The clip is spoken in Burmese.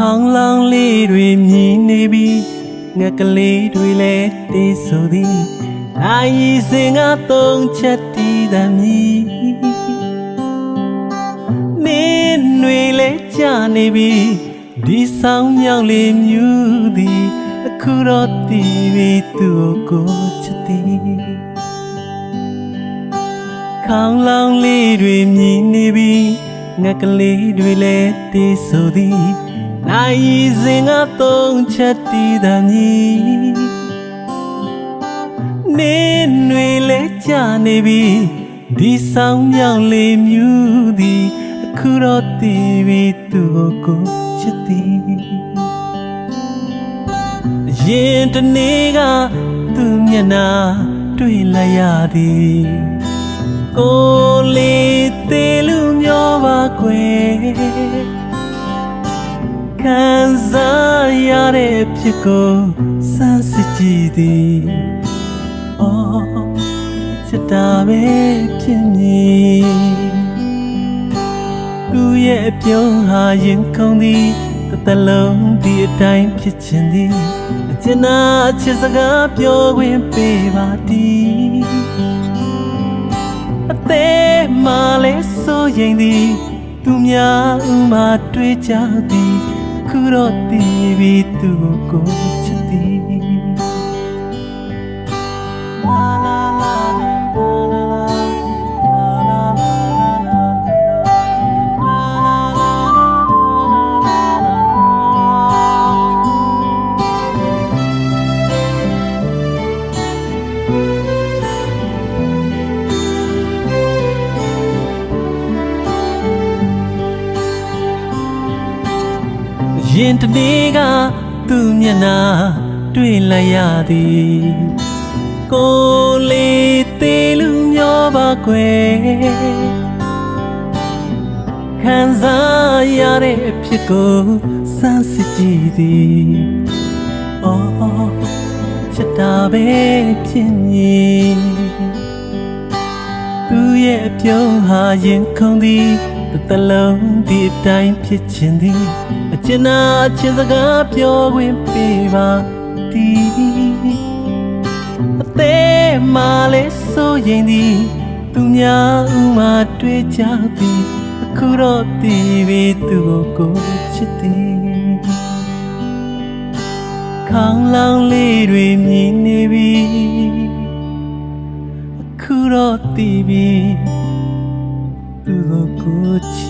ခေါင်းလောင်းလေးတွေမြည်နေပြီးငက်ကလေးတွေလည်းတေးဆိုသည်အာရီစင်ကသုံးချက်တီးသည်မြည်နင်းတွေလည်းကြာနေပြီဒီဆောင်မြောက်လေးမြူသည်အခုတော့တီးပြီးသူ့ကိုချက်သည်ခေါင်းလောင်းလေးတွေမြည်နေပြီးငက်ကလေးတွေလည်းတေးဆိုသည် နိုင်စဉ်ကသုံးချက်တီးသည်မြည်နေတွေလည်းကြာနေပြီဒီဆောင်မြောင်လေးမြူသည်အခုတော့တည်ပြီးသူ့ကိုချစ်သည်ရင်တနေ့ကသူ့မျက်နှာတွေ့လိုက်ရသည်ကိုလေးသေး ခံစားရတဲ့ဖြစ်ကိုစမ်းစစ်ကြည့်သည်အော်ချစ်တာပဲဖြစ်မည်သူရဲ့အပြုံးဟာရင်ခုန်သည်တစ်သလုံးဒီအတိုင်းဖြစ်ချင်သည်အကျဉ်းနာအချစ်စကားပြောခွင့်ပေးပါသည်အသေးမှလည်းစိုးရင်သည်သူများဥမာတွေ့ကြသည် सुरति वितु गोचति thank you ရင်တနေ့ကသူ့မျက်နှာတွေ့လိုက်ရသည်ကိုလေးသေးလူမျောပါကွယ်ခံစားရတဲ့အဖြစ်ကိုစမ်းစစ်ကြည့်သည်အော်ချစ်တာပဲဖြစ်မည်သူရဲ့အပြုံးဟာရင်ခုန်သည်တစ်သလုံးဒီအတိုင်းဖြစ်ချင်သည် အကျဉ်းနာအချစ်စကားပြောခွင့်ပေးပါသည်အသေးမှလည်းစိုးရင်သည်သူများဥမာတွေ့ကြသည်အခုတော့တည်ပြီးသူကိုချစ်သည်ခေါင်းလောင်းလေးတွေမြည်နေပြီအခုတော့တည်ပြီးသူကိုချ